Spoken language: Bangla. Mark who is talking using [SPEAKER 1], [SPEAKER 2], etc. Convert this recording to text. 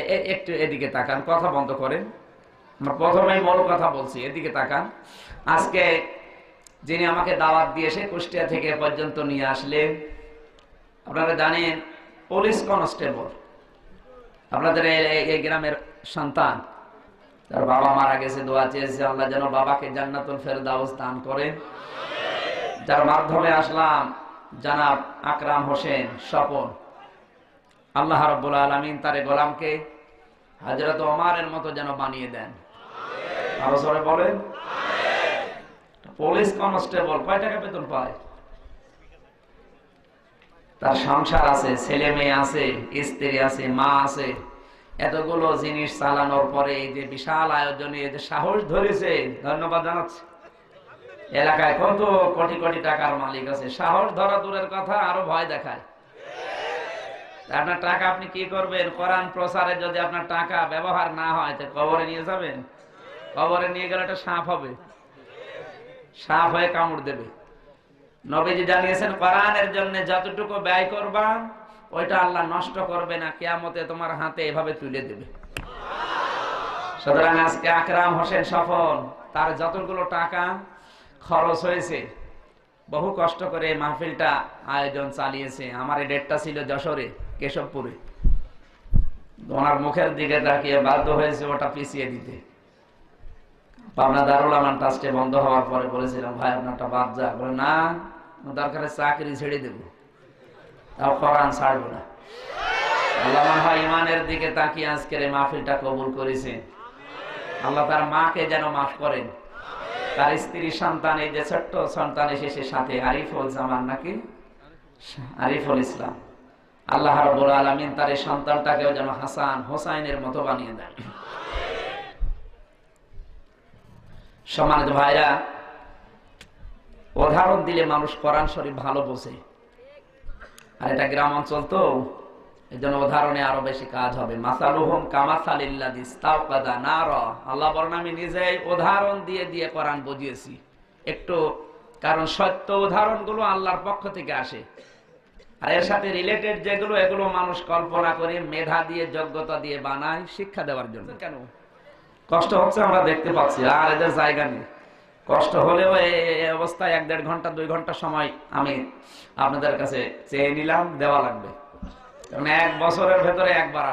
[SPEAKER 1] একটু এদিকে তাকান, কথা বন্ধ করেন। আমরা প্রথমেই মূল কথা বলছি, এদিকে তাকান। আজকে যিনি আমাকে দাওয়াত দিয়ে এসে কুষ্টিয়া থেকে পর্যন্ত নিয়ে আসলেন, আপনারা জানেন, পুলিশ কনস্টেবল। আপনাদের এই- গ্রামের সন্তান, তার বাবা মারা গেছে, দোয়া চেয়েছে আল্লাহ যেন বাবাকে জান্নাতুল ফেরদাউস দান করেন। যার মাধ্যমে আসলাম, জানাব আকরাম হোসেন স্বপন। আল্লাহ রব্বুল আলমিন তারে গোলামকে হাজরত ওমারের মতো যেন বানিয়ে দেন। আরও সরে বলেন। পুলিশ কনস্টেবল কয় টাকা বেতন পায়? তার সংসার আছে, ছেলে মেয়ে আছে, স্ত্রী আছে, মা আছে। এতগুলো জিনিস চালানোর পরে এই যে বিশাল আয়োজনে এই যে সাহস ধরেছে, ধন্যবাদ জানাচ্ছি। এলাকায় কত কোটি কোটি টাকার মালিক আছে, সাহস ধরা দূরের কথা, আরও ভয় দেখায়। আপনার টাকা আপনি কি করবেন? কোরআন প্রচারে যদি আপনার টাকা ব্যবহার না হয়, তো কবরে নিয়ে যাবেন? কবরে নিয়ে গেলে একটা সাপ হবে। সাপ হয়ে কামড় দেবে। নবীজি জানিয়েছেন, কোরআনের জন্য যতটুকু ব্যয় করবা, ওইটা আল্লাহ নষ্ট করবে না, কেয়ামতে তোমার হাতে এভাবে তুলে দেবে। সুতরাং আজকে আকরাম হোসেন সফল। তার যতগুলো টাকা খরচ হয়েছে, বহু কষ্ট করে মাহফিলটা আয়োজন চালিয়েছে। আমার এই ডেটটা ছিল যশোরে। কেশবপুরে ওনার মুখের দিকে তাকিয়ে বাধ্য হয়েছে ওটা পিছিয়ে দিতে। পাবনা দারুল আমার ট্রাস্টে বন্ধ হওয়ার পরে বলেছিলাম, ভাই, আপনারটা বাদ যা। বলে, না দরকারে চাকরি ছেড়ে দেব। তাও কোরআন না। আল্লাহ হয় ইমানের দিকে তাকিয়ে আজকের এই মাহফিলটা কবুল করেছেন আল্লাহ তার মাকে যেন মাফ করেন। তার স্ত্রী সন্তান, এই যে ছোট্ট সন্তান এসেছে সাথে আরিফুল জামান নাকি? আরিফুল ইসলাম। আল্লাহ রবুল আলমিন তার এই সন্তানটাকেও যেন হাসান হোসাইনের মতো বানিয়ে দেন। সমাজ ভাইরা, উদাহরণ দিলে মানুষ কোরআন শরীফ ভালো বোঝে। আর এটা গ্রাম অঞ্চল তো এই জন্য উদাহরণে আরও বেশি কাজ হবে। মাসালুহম কামাসালিল্লাদিস তাওকাদা নার। আল্লাহ বলেন, আমি নিজেই উদাহরণ দিয়ে দিয়ে কোরআন বুঝিয়েছি। একটু, কারণ সত্য উদাহরণগুলো আল্লাহর পক্ষ থেকে আসে। আর এর সাথে রিলেটেড যেগুলো এগুলো মানুষ কল্পনা করে মেধা দিয়ে যোগ্যতা দিয়ে বানায় শিক্ষা দেওয়ার জন্য। কেন? কষ্ট হচ্ছে আমরা দেখতে পাচ্ছি আর এদের জায়গা নেই। কষ্ট হলেও এই এই অবস্থায় এক দেড় ঘণ্টা দুই ঘণ্টা সময় আমি আপনাদের কাছে চেয়ে নিলাম দেওয়া লাগবে। কারণ এক বছরের ভেতরে একবার আসে।